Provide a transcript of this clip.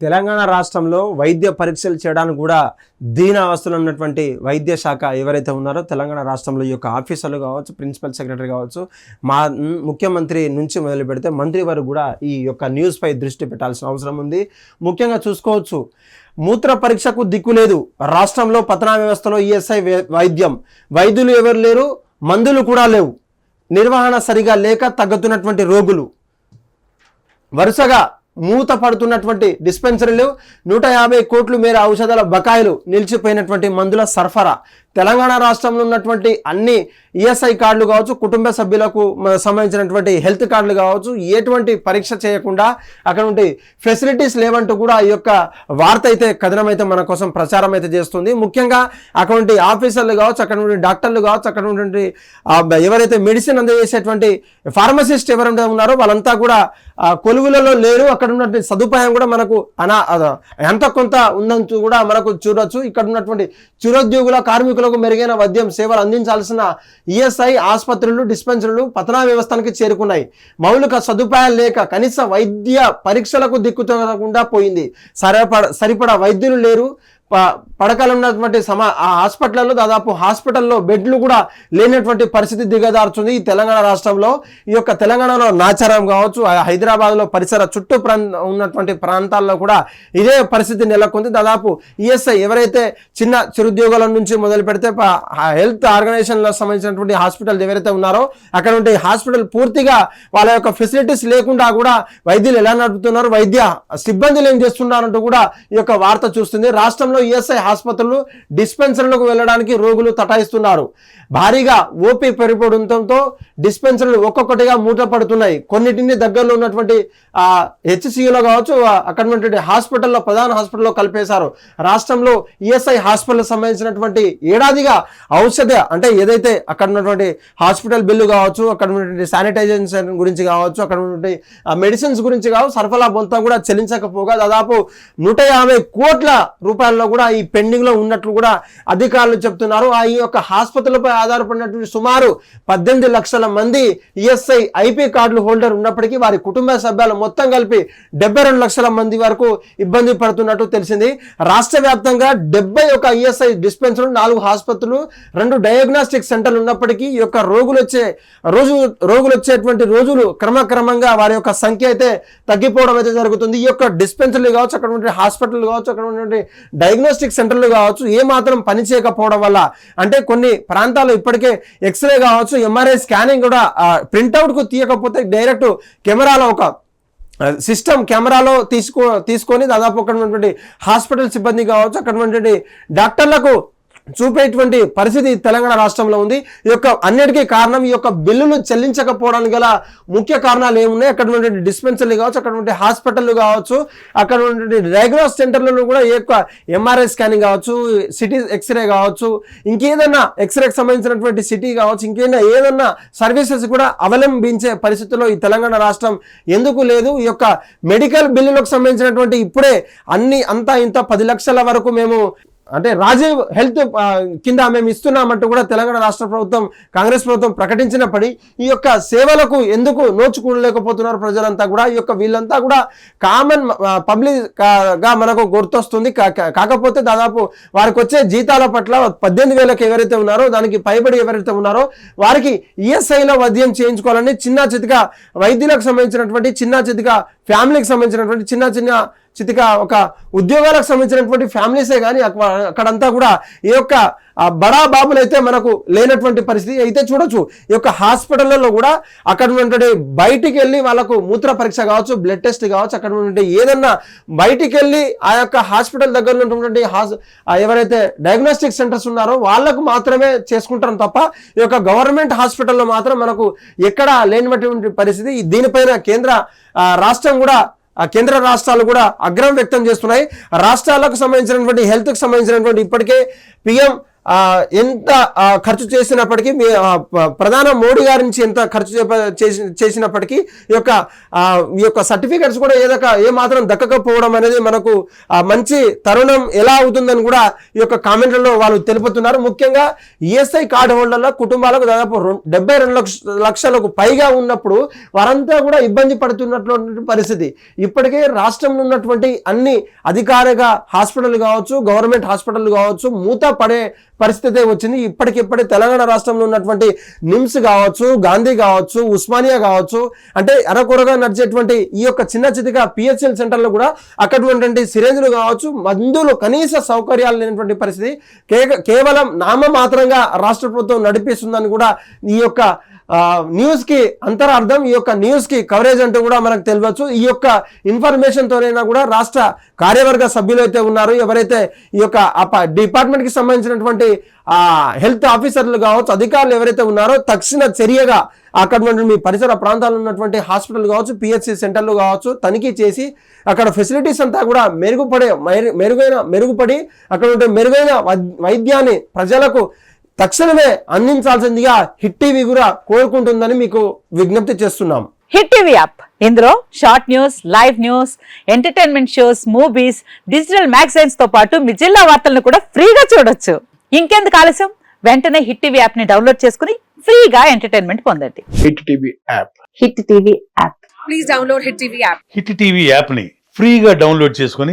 తెలంగాణ రాష్ట్రంలో వైద్య పరీక్షలు చేయడానికి కూడా దీన అవస్థలు ఉన్నటువంటి వైద్య శాఖ ఎవరైతే ఉన్నారో తెలంగాణ రాష్ట్రంలో ఈ యొక్క ఆఫీసర్లు కావచ్చు ప్రిన్సిపల్ సెక్రటరీ కావచ్చు మా ముఖ్యమంత్రి నుంచి మొదలు పెడితే మంత్రి వారు కూడా ఈ యొక్క న్యూస్పై దృష్టి పెట్టాల్సిన అవసరం ఉంది. ముఖ్యంగా చూసుకోవచ్చు మూత్ర పరీక్షకు దిక్కు లేదు. రాష్ట్రంలో పతనా వ్యవస్థలో ఈఎస్ఐ వైద్యం. వైద్యులు ఎవరు లేరు? మందులు కూడా లేవు. నిర్వహణ సరిగా లేక తగ్గుతున్నటువంటి రోగులు. వరుసగా మూత పడుతున్నటువంటి డిస్పెన్సరీలు నూట యాభై కోట్లు మేర ఔషధాల బకాయిలు నిలిచిపోయినటువంటి మందుల సరఫరా. తెలంగాణ రాష్ట్రంలో ఉన్నటువంటి అన్ని ఈఎస్ఐ కార్డులు కావచ్చు కుటుంబ సభ్యులకు సంబంధించినటువంటి హెల్త్ కార్డులు కావచ్చు ఎటువంటి పరీక్ష చేయకుండా అక్కడ ఉంటే ఫెసిలిటీస్ లేవంటూ కూడా ఈ యొక్క వార్త అయితే కథనం అయితే మన కోసం ప్రచారం అయితే చేస్తుంది. ముఖ్యంగా అటువంటి ఆఫీసర్లు కావచ్చు అక్కడ ఉండే డాక్టర్లు కావచ్చు అక్కడ ఉన్నటువంటి ఎవరైతే మెడిసిన్ అందజేసేటువంటి ఫార్మసిస్ట్ ఎవరైతే ఉన్నారో వాళ్ళంతా కూడా కొలువులలో లేరు. అక్కడ ఉన్నటువంటి సదుపాయం కూడా మనకు అనా అద- ఎంత కొంత ఉందంటూ కూడా మనకు చూడొచ్చు. ఇక్కడ ఉన్నటువంటి చిరోద్యోగుల కార్మికులకు మెరుగైన వైద్యం సేవలు అందించాల్సిన ఈఎస్ఐ ఆసుపత్రులు డిస్పెన్సరీలు పతనా వ్యవస్థకి చేరుకున్నాయి. మౌలిక సదుపాయాలు లేక కనీస వైద్య పరీక్షలకు దిక్కుతోకుండా పోయింది. సరిపడ సరిపడా వైద్యులు లేరు. ప పడకలు ఉన్నటువంటి సమా ఆ హాస్పిటల్లో దాదాపు హాస్పిటల్లో బెడ్లు కూడా లేనటువంటి పరిస్థితి దిగదార్చుంది ఈ తెలంగాణ రాష్ట్రంలో ఈ యొక్క తెలంగాణలో నాచారం కావచ్చు హైదరాబాద్లో పరిసర చుట్టూ ప్రాంత ఉన్నటువంటి ప్రాంతాల్లో కూడా ఇదే పరిస్థితి నెలకొంది. దాదాపు ఈఎస్ఐ ఎవరైతే చిన్న చిరుద్యోగుల నుంచి మొదలు పెడితే హెల్త్ ఆర్గనైజేషన్లకు సంబంధించినటువంటి హాస్పిటల్ ఎవరైతే ఉన్నారో అక్కడ ఉంటే హాస్పిటల్ పూర్తిగా వాళ్ళ యొక్క ఫెసిలిటీస్ లేకుండా కూడా వైద్యులు ఎలా నడుపుతున్నారు వైద్య సిబ్బందులు ఏం చేస్తున్నారంటూ కూడా ఈ యొక్క వార్త చూస్తుంది. రాష్ట్రంలో ఈఎస్ఐ ఆసుపత్రులు డిస్పెన్సరీలకు వెళ్ళడానికి రోగులు తటాయిస్తున్నారు. భారీగా ఓపీ పెరిపడంతో డిస్పెన్సరీలు ఒక్కొక్కటిగా మూట పడుతున్నాయి. కొన్నిటిని దగ్గరలో ఉన్నటువంటి హెచ్సియులో కావచ్చు అక్కడ ఉన్నటువంటి హాస్పిటల్లో ప్రధాన హాస్పిటల్లో కలిపేశారు. రాష్ట్రంలో ఈఎస్ఐ హాస్పిటల్ సంబంధించినటువంటి ఏడాదిగా ఔషధ అంటే ఏదైతే అక్కడ ఉన్నటువంటి హాస్పిటల్ బిల్లు కావచ్చు అక్కడ ఉన్నటువంటి శానిటైజేషన్ గురించి కావచ్చు అక్కడ ఉన్నటువంటి మెడిసిన్స్ గురించి కావచ్చు సరఫరా మొత్తం కూడా చెల్లించకపోగా దాదాపు నూట యాభై కోట్ల రూపాయల్లో కూడా ఈ పెండింగ్లో ఉన్నట్లు కూడా అధికారులు చెప్తున్నారు. ఆ ఈ యొక్క ఆసుపత్రులపై ఆధారపడినటువంటి సుమారు పద్దెనిమిది లక్షల మంది ఈఎస్ఐ ఐపీ కార్డులు హోల్డర్ ఉన్నప్పటికీ వారి కుటుంబ సభ్యులు మొత్తం కలిపి డెబ్బై రెండు లక్షల మంది వరకు ఇబ్బంది పడుతున్నట్టు తెలిసింది. రాష్ట్ర వ్యాప్తంగా డెబ్బై ఒక ఈఎస్ఐ డిస్పెన్సరీ నాలుగు ఆసుపత్రులు రెండు డయాగ్నాస్టిక్ సెంటర్లు ఉన్నప్పటికీ ఈ యొక్క రోగులు వచ్చే రోజు రోగులు వచ్చేటువంటి రోజులు క్రమక్రమంగా వారి యొక్క సంఖ్య అయితే తగ్గిపోవడం అయితే జరుగుతుంది. ఈ యొక్క డిస్పెన్సరీలు కావచ్చు అక్కడ హాస్పిటల్ కావచ్చు అక్కడ ఉన్నటువంటి డయాగ్నోస్టిక్ సెంటర్లు కావచ్చు ఏ మాత్రం పని చేయకపోవడం వల్ల అంటే కొన్ని ప్రాంతాలు ఇప్పటికే ఎక్స్రే కావచ్చు ఎంఆర్ఐ స్కానింగ్ కూడా ప్రింట్అవుట్కు తీయకపోతే డైరెక్ట్ కెమెరాలో ఒక సిస్టమ్ కెమెరాలో తీసుకో తీసుకొని దాదాపు అక్కడ ఉన్నటువంటి హాస్పిటల్ సిబ్బంది కావచ్చు అక్కడ ఉన్నటువంటి డాక్టర్లకు చూపేటువంటి పరిస్థితి తెలంగాణ రాష్ట్రంలో ఉంది. ఈ యొక్క అన్నిటికీ కారణం ఈ యొక్క బిల్లులు చెల్లించకపోవడానికి గల ముఖ్య కారణాలు ఏమున్నాయి? అక్కడ ఉన్నటువంటి డిస్పెన్సరీలు కావచ్చు అక్కడ ఉన్నటువంటి హాస్పిటల్ కావచ్చు అక్కడ ఉన్నటువంటి డయాగ్నోస్ సెంటర్లలో కూడా ఈ యొక్క ఎంఆర్ఐ స్కానింగ్ కావచ్చు సిటీ ఎక్స్రే కావచ్చు ఇంకేదన్నా ఎక్స్రేకి సంబంధించినటువంటి సిటీ కావచ్చు ఇంకేదైనా ఏదన్నా సర్వీసెస్ కూడా అవలంబించే పరిస్థితుల్లో ఈ తెలంగాణ రాష్ట్రం ఎందుకు లేదు? ఈ యొక్క మెడికల్ బిల్లులకు సంబంధించినటువంటి ఇప్పుడే అన్ని అంతా ఇంత పది లక్షల వరకు మేము అంటే రాజీవ్ హెల్త్ కింద మేము ఇస్తున్నామంటూ కూడా తెలంగాణ రాష్ట్ర ప్రభుత్వం కాంగ్రెస్ ప్రభుత్వం ప్రకటించినప్పటి ఈ యొక్క సేవలకు ఎందుకు నోచుకోలేకపోతున్నారు ప్రజలంతా కూడా ఈ యొక్క వీళ్ళంతా కూడా కామన్ పబ్లిక్గా మనకు గుర్తొస్తుంది. కా- కా- కాకపోతే దాదాపు వారికి వచ్చే జీతాల పట్ల పద్దెనిమిది వేలకు ఎవరైతే ఉన్నారో దానికి పైబడి ఎవరైతే ఉన్నారో వారికి ఈఎస్ఐలో వైద్యం చేయించుకోవాలని చిన్న చితిగా వైద్యులకు సంబంధించినటువంటి చిన్న చితిగా ఫ్యామిలీకి సంబంధించినటువంటి చిన్న చిన్న చితిక ఒక ఉద్యోగాలకు సంబంధించినటువంటి ఫ్యామిలీసే కానీ అక్కడంతా కూడా ఈ యొక్క బడా బాబులు అయితే మనకు లేనటువంటి పరిస్థితి అయితే చూడొచ్చు. ఈ యొక్క హాస్పిటల్లో కూడా అక్కడ ఉన్నటువంటి బయటికి వెళ్ళి వాళ్ళకు మూత్ర పరీక్ష కావచ్చు బ్లడ్ టెస్ట్ కావచ్చు అక్కడ ఉన్నటువంటి ఏదన్నా బయటికి వెళ్ళి ఆ యొక్క హాస్పిటల్ దగ్గర ఉన్నటువంటి హాస్ ఎవరైతే డయాగ్నోస్టిక్ సెంటర్స్ ఉన్నారో వాళ్ళకు మాత్రమే చేసుకుంటారు తప్ప ఈ యొక్క గవర్నమెంట్ హాస్పిటల్లో మాత్రం మనకు ఎక్కడ లేనటువంటి పరిస్థితి. దీనిపైన కేంద్ర రాష్ట్రం కూడా కేంద్ర రాష్ట్రాలు కూడా అగ్రహం వ్యక్తం చేస్తున్నాయి. రాష్ట్రాలకు సంబంధించినటువంటి హెల్త్కి సంబంధించినటువంటి ఇప్పటికే పిఎం ఎంత ఖర్చు చేసినప్పటికీ మీ ప్రధాన మోడీ గారి నుంచి ఎంత ఖర్చు చేప- చేసినప్పటికీ ఈ యొక్క ఈ యొక్క సర్టిఫికెట్స్ కూడా ఏదక ఏ మాత్రం దక్కకపోవడం అనేది మనకు మంచి తరుణం ఎలా అవుతుందని కూడా ఈ యొక్క కామెంట్లలో వాళ్ళు తెలుపుతున్నారు. ముఖ్యంగా ఈఎస్ఐ కార్డు హోల్డర్ల కుటుంబాలకు దాదాపు డెబ్బై రెండు లక్ష లక్షలకు పైగా ఉన్నప్పుడు వారంతా కూడా ఇబ్బంది పడుతున్నటువంటి పరిస్థితి. ఇప్పటికే రాష్ట్రంలో ఉన్నటువంటి అన్ని అధికారిక హాస్పిటల్ కావచ్చు గవర్నమెంట్ హాస్పిటల్ కావచ్చు మూత పడే పరిస్థితి వచ్చింది. ఇప్పటికిప్పటి తెలంగాణ రాష్ట్రంలో ఉన్నటువంటి నిమ్స్ కావచ్చు గాంధీ కావచ్చు ఉస్మానియా కావచ్చు అంటే అరకొరగా నడిచేటువంటి ఈ యొక్క చిన్న చితిగా పిహెచ్ఎల్ సెంటర్లో కూడా అక్కడ సిరేంజ్లు కావచ్చు మందులు కనీస సౌకర్యాలు లేనటువంటి పరిస్థితి. కేవలం నామమాత్రంగా రాష్ట్ర ప్రభుత్వం నడిపిస్తుందని కూడా ఈ యొక్క న్యూస్కి అంతరార్థం ఈ యొక్క న్యూస్కి కవరేజ్ అంటూ కూడా మనకు తెలియవచ్చు. ఈ యొక్క ఇన్ఫర్మేషన్తోనైనా కూడా రాష్ట్ర కార్యవర్గ సభ్యులు అయితే ఉన్నారు. ఎవరైతే ఈ యొక్క డిపార్ట్మెంట్కి సంబంధించినటువంటి హెల్త్ ఆఫీసర్లు కావచ్చు అధికారులు ఎవరైతే ఉన్నారో తక్షణ చర్యగా అక్కడ మీ పరిసర ప్రాంతాల్లో ఉన్నటువంటి హాస్పిటల్ కావచ్చు పిహెచ్సి సెంటర్లు కావచ్చు తనిఖీ చేసి అక్కడ ఫెసిలిటీస్ అంతా కూడా మెరుగుపడే మెరు- మెరుగైన మెరుగుపడి అక్కడ ఉండే మెరుగైన వైద్యాన్ని ప్రజలకు తక్షణమే అందించాల్సిందిగా హిట్ టీవీ కూడా కోరుకుంటుందని మీకు విజ్ఞప్తి చేస్తున్నాం. Hit TV app. ఇందులో short news live news entertainment shows movies digital మ్యాగజైన్స్తో పాటు మీ జిల్లా వార్తలను కూడా ఫ్రీగా చూడొచ్చు. ఇంకెందుకు ఆలస్యం? వెంటనే హిట్ టీవీ యాప్ని డౌన్లోడ్ చేసుకుని ఫ్రీగా ఎంటర్టైన్మెంట్ పొందండి. Hit TV app. Hit TV app. Please download Hit TV app. Hit TV యాప్ని ఫ్రీగా డౌన్లోడ్ చేసుకొని